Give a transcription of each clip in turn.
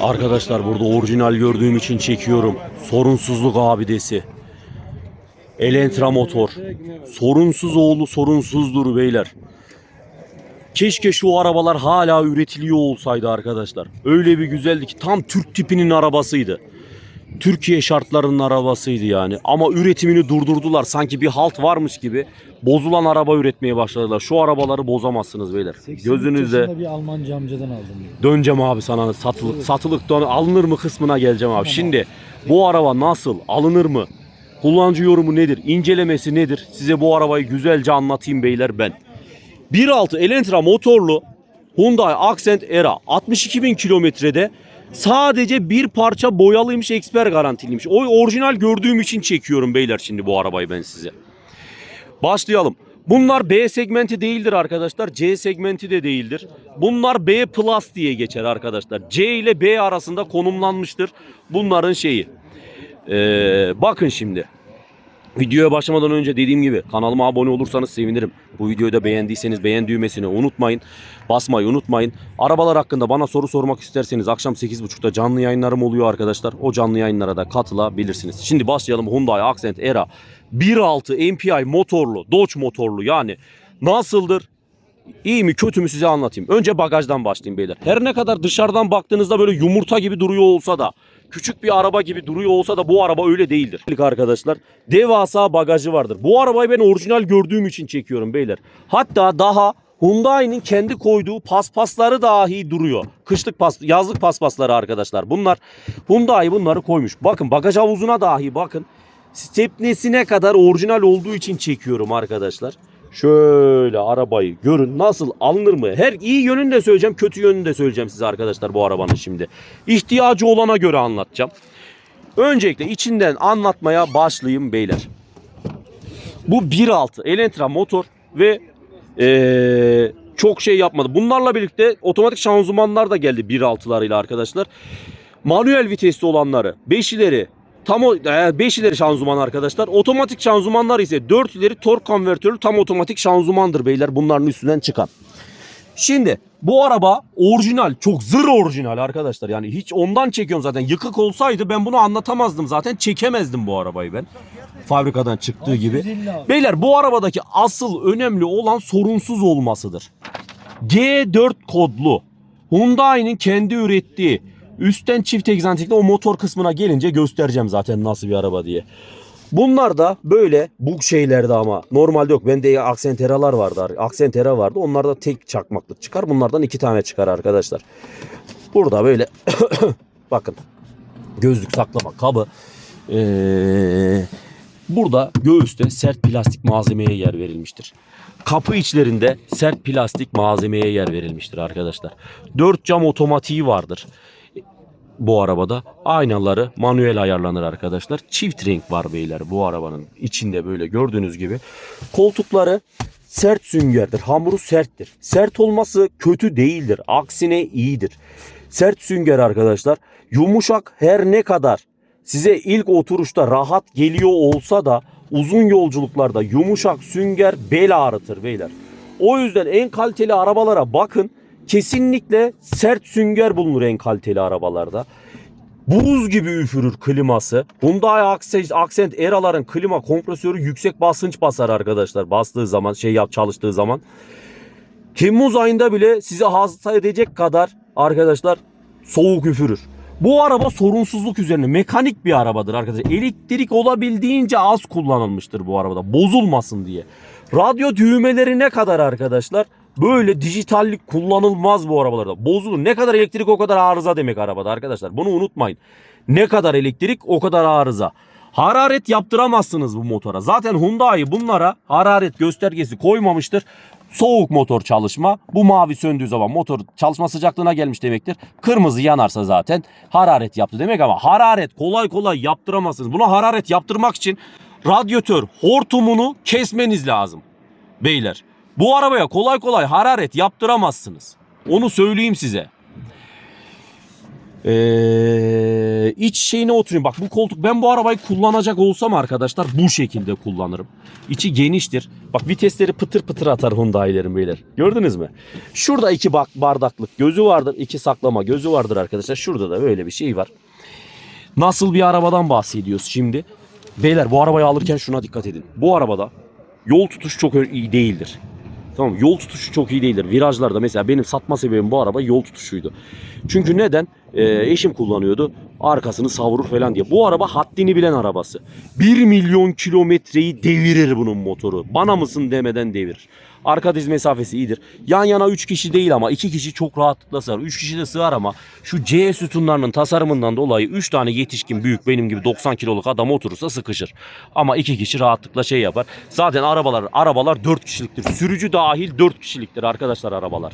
Arkadaşlar burada orijinal gördüğüm için çekiyorum. Sorunsuzluk abidesi. Elentra motor. Sorunsuz oğlu sorunsuzdur beyler. Keşke şu arabalar hala üretiliyor olsaydı arkadaşlar. Öyle bir güzeldi ki tam Türk tipinin arabasıydı. Türkiye şartlarının arabasıydı yani. Ama üretimini durdurdular. Sanki bir halt varmış gibi. Bozulan araba üretmeye başladılar. Şu arabaları bozamazsınız beyler. 83 Gözünüzde yaşında bir Almancı amcadan aldım. döneceğim abi sana satılık satılıktan alınır mı kısmına geleceğim abi. Şimdi bu araba nasıl alınır mı? Kullanıcı yorumu nedir? İncelemesi nedir? Size bu arabayı güzelce anlatayım beyler ben. 1.6 Elantra motorlu Hyundai Accent Era 62 bin kilometrede sadece bir parça boyalıymış eksper garantiliymiş. O orijinal gördüğüm için çekiyorum beyler şimdi bu arabayı ben size. Başlayalım. Bunlar B segmenti değildir arkadaşlar. C segmenti de değildir. Bunlar B plus diye geçer arkadaşlar. C ile B arasında konumlanmıştır. Bunların şeyi. Ee, bakın şimdi. Videoya başlamadan önce dediğim gibi kanalıma abone olursanız sevinirim. Bu videoyu da beğendiyseniz beğen düğmesini unutmayın. Basmayı unutmayın. Arabalar hakkında bana soru sormak isterseniz akşam 8.30'da canlı yayınlarım oluyor arkadaşlar. O canlı yayınlara da katılabilirsiniz. Şimdi başlayalım Hyundai Accent Era 1.6 MPI motorlu, Dodge motorlu yani nasıldır? İyi mi kötü mü size anlatayım. Önce bagajdan başlayayım beyler. Her ne kadar dışarıdan baktığınızda böyle yumurta gibi duruyor olsa da küçük bir araba gibi duruyor olsa da bu araba öyle değildir. Arkadaşlar devasa bagajı vardır. Bu arabayı ben orijinal gördüğüm için çekiyorum beyler. Hatta daha Hyundai'nin kendi koyduğu paspasları dahi duruyor. Kışlık pas, yazlık paspasları arkadaşlar. Bunlar Hyundai bunları koymuş. Bakın bagaj havuzuna dahi bakın. Stepnesine kadar orijinal olduğu için çekiyorum arkadaşlar. Şöyle arabayı görün nasıl alınır mı? Her iyi yönünü de söyleyeceğim, kötü yönünü de söyleyeceğim size arkadaşlar bu arabanın şimdi. İhtiyacı olana göre anlatacağım. Öncelikle içinden anlatmaya başlayayım beyler. Bu 1.6 Elantra motor ve ee, çok şey yapmadı. Bunlarla birlikte otomatik şanzımanlar da geldi 1.6'larıyla arkadaşlar. Manuel vitesli olanları 5 tam 5 ileri şanzıman arkadaşlar. Otomatik şanzımanlar ise 4 ileri tork konvertörlü tam otomatik şanzımandır beyler bunların üstünden çıkan. Şimdi bu araba orijinal çok zır orijinal arkadaşlar yani hiç ondan çekiyorum zaten yıkık olsaydı ben bunu anlatamazdım zaten çekemezdim bu arabayı ben fabrikadan çıktığı gibi. 650 abi. Beyler bu arabadaki asıl önemli olan sorunsuz olmasıdır. G4 kodlu Hyundai'nin kendi ürettiği üstten çift egzantikli o motor kısmına gelince göstereceğim zaten nasıl bir araba diye. Bunlar da böyle bu şeylerde ama normalde yok. Bende Accenteralar vardı. Accentera vardı. Onlarda tek çakmaklık çıkar. Bunlardan iki tane çıkar arkadaşlar. Burada böyle bakın gözlük saklama kabı. Ee, burada göğüste sert plastik malzemeye yer verilmiştir. Kapı içlerinde sert plastik malzemeye yer verilmiştir arkadaşlar. 4 cam otomatiği vardır bu arabada. Aynaları manuel ayarlanır arkadaşlar. Çift renk var beyler bu arabanın içinde böyle gördüğünüz gibi. Koltukları sert süngerdir. Hamuru serttir. Sert olması kötü değildir. Aksine iyidir. Sert sünger arkadaşlar. Yumuşak her ne kadar size ilk oturuşta rahat geliyor olsa da uzun yolculuklarda yumuşak sünger bel ağrıtır beyler. O yüzden en kaliteli arabalara bakın. Kesinlikle sert sünger bulunur en kaliteli arabalarda. Buz gibi üfürür kliması. Hyundai Accent, Era'ların klima kompresörü yüksek basınç basar arkadaşlar. Bastığı zaman şey yap çalıştığı zaman. Temmuz ayında bile size hasta edecek kadar arkadaşlar soğuk üfürür. Bu araba sorunsuzluk üzerine mekanik bir arabadır arkadaşlar. Elektrik olabildiğince az kullanılmıştır bu arabada bozulmasın diye. Radyo düğmeleri ne kadar arkadaşlar? Böyle dijitallik kullanılmaz bu arabalarda. Bozulur. Ne kadar elektrik o kadar arıza demek arabada arkadaşlar. Bunu unutmayın. Ne kadar elektrik o kadar arıza. Hararet yaptıramazsınız bu motora. Zaten Hyundai bunlara hararet göstergesi koymamıştır. Soğuk motor çalışma. Bu mavi söndüğü zaman motor çalışma sıcaklığına gelmiş demektir. Kırmızı yanarsa zaten hararet yaptı demek ama hararet kolay kolay yaptıramazsınız. Buna hararet yaptırmak için radyatör hortumunu kesmeniz lazım. Beyler bu arabaya kolay kolay hararet yaptıramazsınız. Onu söyleyeyim size. Ee, iç şeyine oturayım. Bak bu koltuk ben bu arabayı kullanacak olsam arkadaşlar bu şekilde kullanırım. İçi geniştir. Bak vitesleri pıtır pıtır atar Hyundai'lerin beyler. Gördünüz mü? Şurada iki bak bardaklık gözü vardır. iki saklama gözü vardır arkadaşlar. Şurada da böyle bir şey var. Nasıl bir arabadan bahsediyoruz şimdi? Beyler bu arabayı alırken şuna dikkat edin. Bu arabada yol tutuş çok iyi değildir. Tamam yol tutuşu çok iyi değildir. Virajlarda mesela benim satma sebebim bu araba yol tutuşuydu. Çünkü neden? Ee, eşim kullanıyordu. Arkasını savurur falan diye. Bu araba haddini bilen arabası. 1 milyon kilometreyi devirir bunun motoru. Bana mısın demeden devirir. Arka diz mesafesi iyidir. Yan yana 3 kişi değil ama 2 kişi çok rahatlıkla sığar. 3 kişi de sığar ama şu C sütunlarının tasarımından dolayı 3 tane yetişkin büyük benim gibi 90 kiloluk adam oturursa sıkışır. Ama 2 kişi rahatlıkla şey yapar. Zaten arabalar arabalar 4 kişiliktir. Sürücü dahil 4 kişiliktir arkadaşlar arabalar.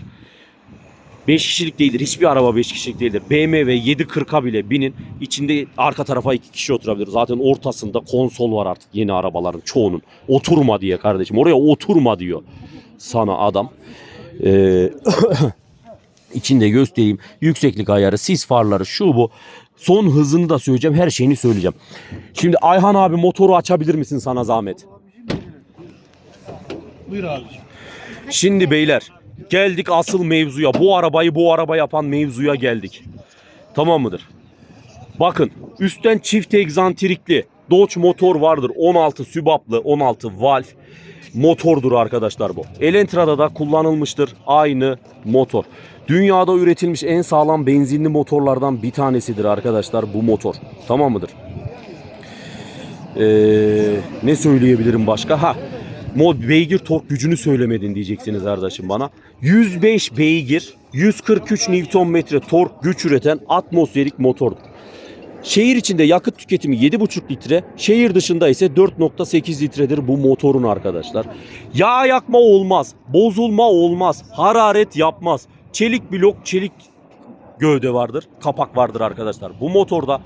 5 kişilik değildir. Hiçbir araba 5 kişilik değildir. BMW 740'a bile binin. İçinde arka tarafa 2 kişi oturabilir. Zaten ortasında konsol var artık yeni arabaların çoğunun. Oturma diye kardeşim. Oraya oturma diyor sana adam. Ee, içinde göstereyim. Yükseklik ayarı, sis farları, şu bu. Son hızını da söyleyeceğim. Her şeyini söyleyeceğim. Şimdi Ayhan abi motoru açabilir misin sana zahmet? Buyur abiciğim. Şimdi beyler geldik asıl mevzuya. Bu arabayı bu araba yapan mevzuya geldik. Tamam mıdır? Bakın üstten çift egzantrikli Dodge motor vardır. 16 sübaplı 16 valve motordur arkadaşlar bu. Elentra'da da kullanılmıştır aynı motor. Dünyada üretilmiş en sağlam benzinli motorlardan bir tanesidir arkadaşlar bu motor. Tamam mıdır? Ee, ne söyleyebilirim başka? Ha, mod beygir tork gücünü söylemedin diyeceksiniz kardeşim bana. 105 beygir, 143 Nm tork güç üreten atmosferik motordur. Şehir içinde yakıt tüketimi 7,5 litre, şehir dışında ise 4,8 litredir bu motorun arkadaşlar. Yağ yakma olmaz, bozulma olmaz, hararet yapmaz. Çelik blok, çelik gövde vardır, kapak vardır arkadaşlar. Bu motorda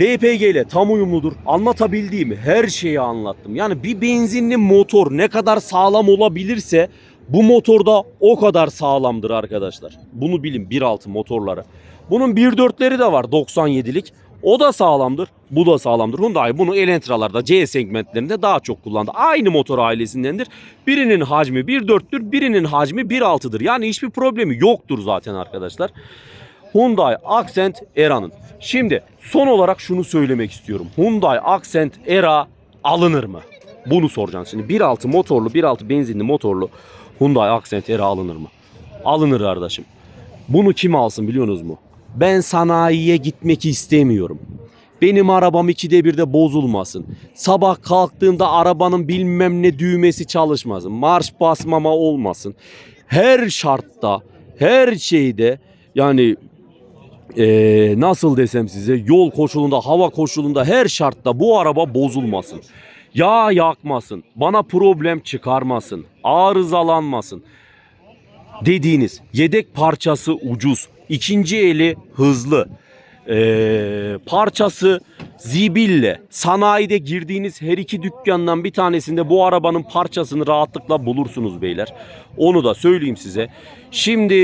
LPG ile tam uyumludur. Anlatabildiğimi her şeyi anlattım. Yani bir benzinli motor ne kadar sağlam olabilirse bu motorda o kadar sağlamdır arkadaşlar. Bunu bilin 1.6 motorları. Bunun 1.4'leri de var 97'lik. O da sağlamdır. Bu da sağlamdır. Hyundai bunu Elantra'larda C segmentlerinde daha çok kullandı. Aynı motor ailesindendir. Birinin hacmi 1.4'tür, birinin hacmi 1.6'dır. Yani hiçbir problemi yoktur zaten arkadaşlar. Hyundai Accent Era'nın. Şimdi son olarak şunu söylemek istiyorum. Hyundai Accent Era alınır mı? Bunu soracağım şimdi. 1.6 motorlu, 1.6 benzinli motorlu Hyundai Accent Era alınır mı? Alınır kardeşim. Bunu kim alsın biliyorsunuz mu? Ben sanayiye gitmek istemiyorum. Benim arabam ikide birde bozulmasın. Sabah kalktığımda arabanın bilmem ne düğmesi çalışmasın. Marş basmama olmasın. Her şartta, her şeyde yani eee, nasıl desem size yol koşulunda, hava koşulunda her şartta bu araba bozulmasın. Yağ yakmasın, bana problem çıkarmasın, arızalanmasın dediğiniz yedek parçası ucuz, ikinci eli hızlı, ee, parçası zibille, sanayide girdiğiniz her iki dükkandan bir tanesinde bu arabanın parçasını rahatlıkla bulursunuz beyler. Onu da söyleyeyim size. Şimdi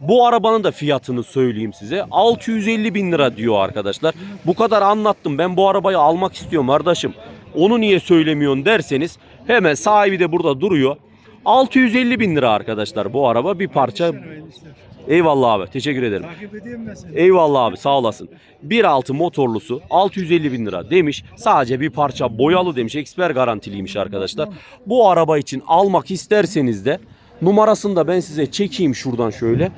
bu arabanın da fiyatını söyleyeyim size. 650 bin lira diyor arkadaşlar. Bu kadar anlattım. Ben bu arabayı almak istiyorum kardeşim. Onu niye söylemiyorsun derseniz hemen sahibi de burada duruyor. 650 bin lira arkadaşlar bu araba bir parça. Eyvallah abi teşekkür ederim. Takip edeyim ben seni. Eyvallah abi sağ olasın. 1.6 motorlusu 650 bin lira demiş. Sadece bir parça boyalı demiş. Eksper garantiliymiş arkadaşlar. Bu araba için almak isterseniz de numarasını da ben size çekeyim şuradan şöyle.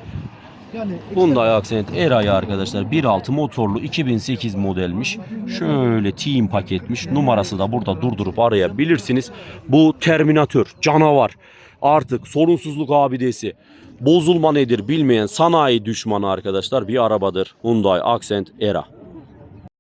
Yani Hyundai Accent Era'yı arkadaşlar 1.6 motorlu 2008 modelmiş. Şöyle team paketmiş. Numarası da burada durdurup arayabilirsiniz. Bu Terminator, canavar. Artık sorunsuzluk abidesi. Bozulma nedir bilmeyen sanayi düşmanı arkadaşlar bir arabadır. Hyundai Accent Era.